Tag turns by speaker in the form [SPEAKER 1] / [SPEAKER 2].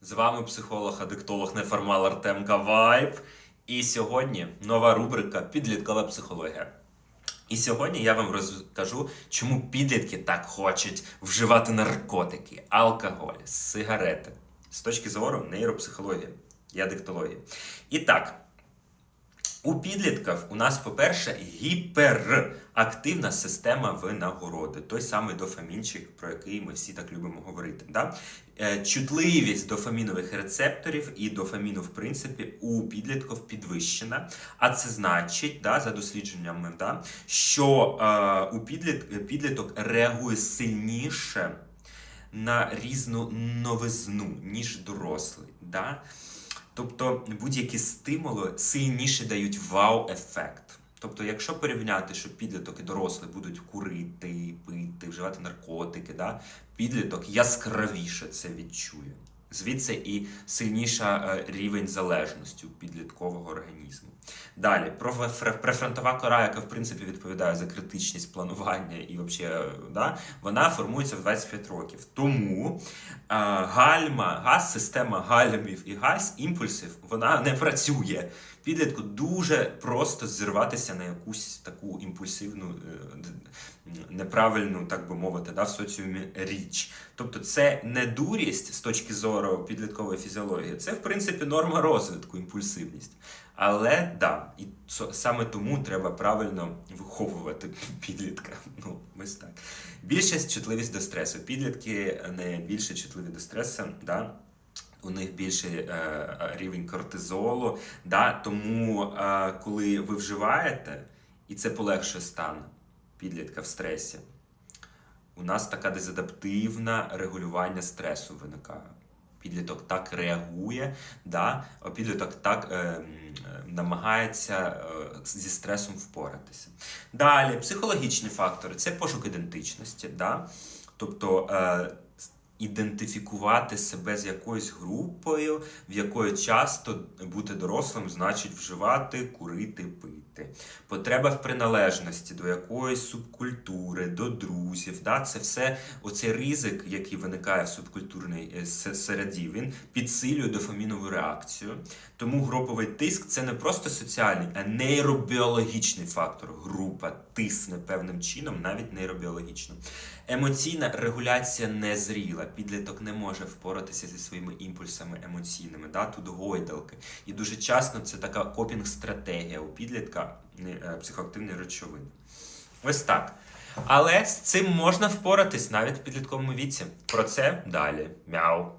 [SPEAKER 1] З вами психолог, адиктолог, неформал Артем Кавайб. І сьогодні нова рубрика Підліткова психологія. І сьогодні я вам розкажу, чому підлітки так хочуть вживати наркотики, алкоголь, сигарети з точки зору нейропсихології і адиктології. І так, у підлітків у нас, по-перше, гіперактивна система винагороди, той самий дофамінчик, про який ми всі так любимо говорити. Да? Е, Чутливість дофамінових рецепторів і дофаміну, в принципі, у підлітків підвищена. А це значить, да, за дослідженнями, да, що е, у підліт, підліток реагує сильніше на різну новизну, ніж дорослий. Да? Тобто будь-які стимули сильніше дають вау-ефект. Тобто, якщо порівняти, що підліток і дорослий будуть курити, пити, вживати наркотики, да, підліток яскравіше це відчує. Звідси і сильніша е, рівень залежності підліткового організму. Далі, профе- префронтова кора, яка в принципі відповідає за критичність планування і взагалі, да, вона формується в 25 років. Тому е, гальма, газ, система гальмів і газ, імпульсів, вона не працює. Підлітку дуже просто зірватися на якусь таку імпульсивну, е, неправильну, так би мовити, да, в соціумі річ. Тобто це не дурість з точки зору підліткової фізіології, це в принципі норма розвитку, імпульсивність. Але да, і саме тому треба правильно виховувати підлітка. Ну, ось так. Більшість чутливість до стресу. Підлітки не більше чутливі до стресу, да? у них більший е, рівень кортизолу. Да? Тому, е, коли ви вживаєте, і це полегшує стан підлітка в стресі, у нас така дезадаптивна регулювання стресу виникає. Підліток так реагує, да? а підліток так е, намагається е, зі стресом впоратися. Далі, психологічні фактори це пошук ідентичності. Да? Тобто е, ідентифікувати себе з якоюсь групою, в якої часто бути дорослим значить вживати, курити, пити. Потреба в приналежності до якоїсь субкультури, до друзів. Да? Це все оцей ризик, який виникає в субкультурній е, середі, він підсилює дофамінову реакцію. Тому груповий тиск це не просто соціальний, а нейробіологічний фактор. Група тисне певним чином, навіть нейробіологічно. Емоційна регуляція незріла. Підліток не може впоратися зі своїми імпульсами емоційними. Да? Тут гойдалки. І дуже часто це така копінг-стратегія у підлітка е, психоактивної речовини. Ось так. Але з цим можна впоратись навіть в підлітковому віці. Про це далі. Мяу.